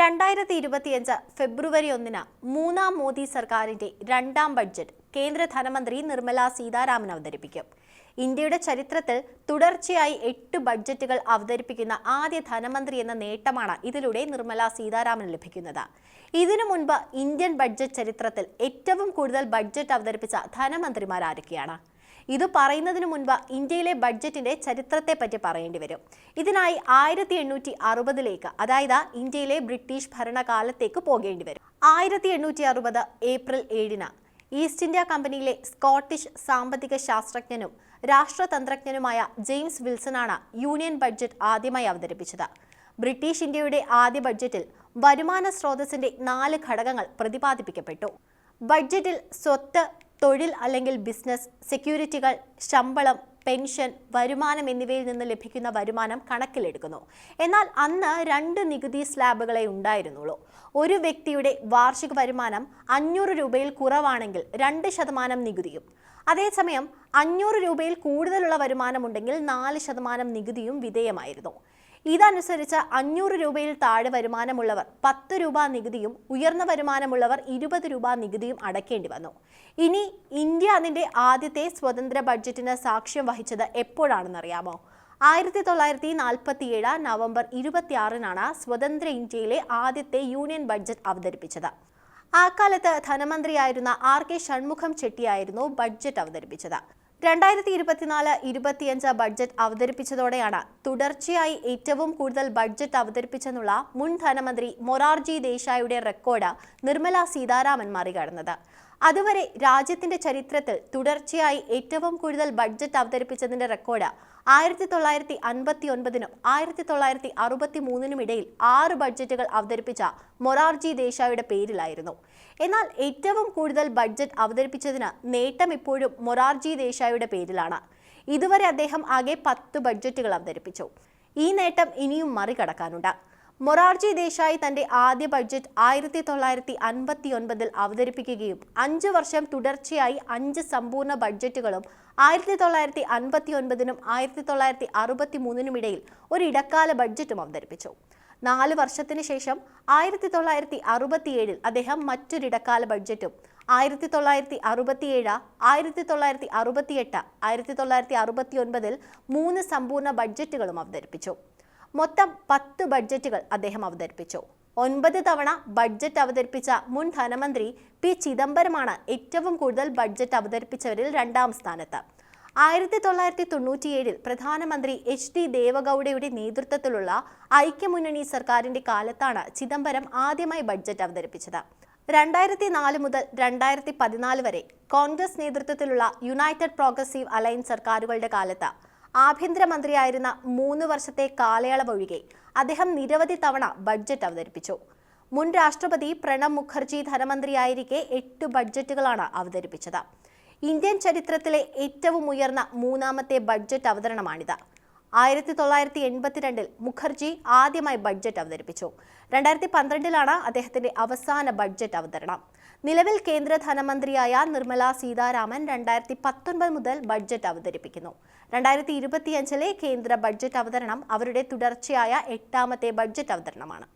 രണ്ടായിരത്തി ഇരുപത്തിയഞ്ച് ഫെബ്രുവരി ഒന്നിന് മൂന്നാം മോദി സർക്കാരിന്റെ രണ്ടാം ബഡ്ജറ്റ് കേന്ദ്ര ധനമന്ത്രി നിർമ്മല സീതാരാമൻ അവതരിപ്പിക്കും. ഇന്ത്യയുടെ ചരിത്രത്തിൽ തുടർച്ചയായി എട്ട് ബഡ്ജറ്റുകൾ അവതരിപ്പിക്കുന്ന ആദ്യ ധനമന്ത്രി എന്ന നേട്ടമാണ് ഇതിലൂടെ നിർമ്മല സീതാരാമൻ ലഭിക്കുന്നത്. ഇതിനു മുൻപ് ഇന്ത്യൻ ബഡ്ജറ്റ് ചരിത്രത്തിൽ ഏറ്റവും കൂടുതൽ ബഡ്ജറ്റ് അവതരിപ്പിച്ച ധനമന്ത്രിമാർ ആരൊക്കെയാണ് ഇത് പറയുന്നതിന് മുൻപ് ഇന്ത്യയിലെ ബഡ്ജറ്റിന്റെ ചരിത്രത്തെ പറ്റി പറയേണ്ടി വരും. ഇതിനായി ആയിരത്തി എണ്ണൂറ്റി അറുപതിലേക്ക് അതായത് ഇന്ത്യയിലെ ബ്രിട്ടീഷ് ഭരണകാലത്തേക്ക് പോകേണ്ടി വരും. ആയിരത്തി എണ്ണൂറ്റി അറുപത് ഏപ്രിൽ ഏഴിന് ഈസ്റ്റ് ഇന്ത്യ കമ്പനിയിലെ സ്കോട്ടിഷ് സാമ്പത്തിക ശാസ്ത്രജ്ഞനും രാഷ്ട്രതന്ത്രജ്ഞനുമായ ജെയിംസ് വിൽസണാണ് യൂണിയൻ ബഡ്ജറ്റ് ആദ്യമായി അവതരിപ്പിച്ചത്. ബ്രിട്ടീഷ് ഇന്ത്യയുടെ ആദ്യ ബഡ്ജറ്റിൽ വരുമാന സ്രോതസ്സിന്റെ നാല് ഘടകങ്ങൾ പ്രതിപാദിപ്പിക്കപ്പെട്ടു. ബഡ്ജറ്റിൽ സ്വത്ത് തൊഴിൽ അല്ലെങ്കിൽ ബിസിനസ് സെക്യൂരിറ്റികൾ ശമ്പളം പെൻഷൻ വരുമാനം എന്നിവയിൽ നിന്ന് ലഭിക്കുന്ന വരുമാനം കണക്കിലെടുക്കുന്നു. എന്നാൽ അന്ന് രണ്ട് നികുതി സ്ലാബുകളെ ഉണ്ടായിരുന്നുള്ളൂ. ഒരു വ്യക്തിയുടെ വാർഷിക വരുമാനം അഞ്ഞൂറ് രൂപയിൽ കുറവാണെങ്കിൽ രണ്ട് ശതമാനം നികുതിയും. അതേസമയം അഞ്ഞൂറ് രൂപയിൽ കൂടുതലുള്ള വരുമാനമുണ്ടെങ്കിൽ നാല് ശതമാനം നികുതിയും വിധേയമായിരുന്നു. ഇതനുസരിച്ച് അഞ്ഞൂറ് രൂപയിൽ താഴെ വരുമാനമുള്ളവർ പത്ത് രൂപ നികുതിയും ഉയർന്ന വരുമാനമുള്ളവർ ഇരുപത് രൂപ നികുതിയും അടയ്ക്കേണ്ടി വന്നു. ഇനി ഇന്ത്യ അതിന്റെ ആദ്യത്തെ സ്വതന്ത്ര ബഡ്ജറ്റിന് സാക്ഷ്യം വഹിച്ചത് എപ്പോഴാണെന്നറിയാമോ? ആയിരത്തി തൊള്ളായിരത്തി നാൽപ്പത്തിയേഴ് നവംബർ ഇരുപത്തിയാറിനാണ് സ്വതന്ത്ര ഇന്ത്യയിലെ ആദ്യത്തെ യൂണിയൻ ബഡ്ജറ്റ് അവതരിപ്പിച്ചത്. ആ കാലത്ത് ധനമന്ത്രിയായിരുന്ന ആർ കെ ഷൺമുഖം ചെട്ടിയായിരുന്നു ബഡ്ജറ്റ് അവതരിപ്പിച്ചത്. രണ്ടായിരത്തി ഇരുപത്തിനാല് ഇരുപത്തിയഞ്ച് ബഡ്ജറ്റ് അവതരിപ്പിച്ചതോടെയാണ് തുടർച്ചയായി ഏറ്റവും കൂടുതൽ ബഡ്ജറ്റ് അവതരിപ്പിച്ചെന്നുള്ള മുൻ ധനമന്ത്രി മൊറാർജി ദേശായിയുടെ റെക്കോർഡ് നിർമ്മല സീതാരാമൻ മറികടന്നത്. അതുവരെ രാജ്യത്തിന്റെ ചരിത്രത്തിൽ തുടർച്ചയായി ഏറ്റവും കൂടുതൽ ബഡ്ജറ്റ് അവതരിപ്പിച്ചതിന്റെ റെക്കോർഡ് ആയിരത്തി തൊള്ളായിരത്തി അൻപത്തി ഒൻപതിനും ആയിരത്തി തൊള്ളായിരത്തി അറുപത്തി മൂന്നിനും ഇടയിൽ ആറ് ബഡ്ജറ്റുകൾ അവതരിപ്പിച്ച മൊറാർജി ദേശായിയുടെ പേരിലായിരുന്നു. എന്നാൽ ഏറ്റവും കൂടുതൽ ബഡ്ജറ്റ് അവതരിപ്പിച്ചതിന് നേട്ടം ഇപ്പോഴും മൊറാർജി ദേശായിയുടെ പേരിലാണ്. ഇതുവരെ അദ്ദേഹം ആകെ പത്ത് ബഡ്ജറ്റുകൾ അവതരിപ്പിച്ചു. ഈ നേട്ടം ഇനിയും മറികടക്കാനുണ്ട്. മൊറാർജി ദേശായി തന്റെ ആദ്യ ബഡ്ജറ്റ് ആയിരത്തി തൊള്ളായിരത്തി അൻപത്തി ഒൻപതിൽ അവതരിപ്പിക്കുകയും അഞ്ച് വർഷം തുടർച്ചയായി അഞ്ച് സമ്പൂർണ ബഡ്ജറ്റുകളും ആയിരത്തി തൊള്ളായിരത്തി അൻപത്തി ഒൻപതിനും ആയിരത്തി തൊള്ളായിരത്തി അറുപത്തി മൂന്നിനും ഇടയിൽ ഒരു ഇടക്കാല ബഡ്ജറ്റും അവതരിപ്പിച്ചു. നാല് വർഷത്തിന് ശേഷം ആയിരത്തി തൊള്ളായിരത്തി അറുപത്തിയേഴിൽ അദ്ദേഹം മറ്റൊരിടക്കാല ബഡ്ജറ്റും ആയിരത്തി തൊള്ളായിരത്തി അറുപത്തിയേഴ് ആയിരത്തി തൊള്ളായിരത്തി അറുപത്തിയെട്ട് ആയിരത്തി തൊള്ളായിരത്തി അറുപത്തി ഒൻപതിൽ മൂന്ന് സമ്പൂർണ ബഡ്ജറ്റുകളും അവതരിപ്പിച്ചു. മൊത്തം പത്ത് ബഡ്ജറ്റുകൾ അദ്ദേഹം അവതരിപ്പിച്ചു. ഒൻപത് തവണ ബഡ്ജറ്റ് അവതരിപ്പിച്ച മുൻ ധനമന്ത്രി പി ചിദംബരമാണ് ഏറ്റവും കൂടുതൽ ബഡ്ജറ്റ് അവതരിപ്പിച്ചവരിൽ രണ്ടാം സ്ഥാനത്ത്. ആയിരത്തി തൊള്ളായിരത്തി തൊണ്ണൂറ്റിയേഴിൽ പ്രധാനമന്ത്രി എച്ച് ഡി ദേവഗൌഡയുടെ നേതൃത്വത്തിലുള്ള ഐക്യമുന്നണി സർക്കാരിന്റെ കാലത്താണ് ചിദംബരം ആദ്യമായി ബഡ്ജറ്റ് അവതരിപ്പിച്ചത്. രണ്ടായിരത്തി നാല് മുതൽ രണ്ടായിരത്തി പതിനാല് വരെ കോൺഗ്രസ് നേതൃത്വത്തിലുള്ള യുണൈറ്റഡ് പ്രോഗ്രസീവ് അലയൻസ് സർക്കാരുകളുടെ കാലത്ത് ആഭ്യന്തരമന്ത്രിയായിരുന്ന മൂന്ന് വർഷത്തെ കാലയളവൊഴികെ അദ്ദേഹം നിരവധി തവണ ബഡ്ജറ്റ് അവതരിപ്പിച്ചു. മുൻ രാഷ്ട്രപതി പ്രണബ് മുഖർജി ധനമന്ത്രിയായിരിക്കെ എട്ട് ബഡ്ജറ്റുകളാണ് അവതരിപ്പിച്ചത്. ഇന്ത്യൻ ചരിത്രത്തിലെ ഏറ്റവും ഉയർന്ന മൂന്നാമത്തെ ബഡ്ജറ്റ് അവതരണമാണിത്. ആയിരത്തി തൊള്ളായിരത്തി എൺപത്തിരണ്ടിൽ മുഖർജി ആദ്യമായി ബഡ്ജറ്റ് അവതരിപ്പിച്ചു. രണ്ടായിരത്തി പന്ത്രണ്ടിലാണ് അദ്ദേഹത്തിന്റെ അവസാന ബഡ്ജറ്റ് അവതരണം. നിലവിൽ കേന്ദ്ര ധനമന്ത്രിയായ നിർമ്മല സീതാരാമൻ രണ്ടായിരത്തി പത്തൊൻപത് മുതൽ ബഡ്ജറ്റ് അവതരിപ്പിക്കുന്നു. രണ്ടായിരത്തി ഇരുപത്തിയഞ്ചിലെ കേന്ദ്ര ബഡ്ജറ്റ് അവതരണം അവരുടെ തുടർച്ചയായ എട്ടാമത്തെ ബഡ്ജറ്റ് അവതരണമാണ്.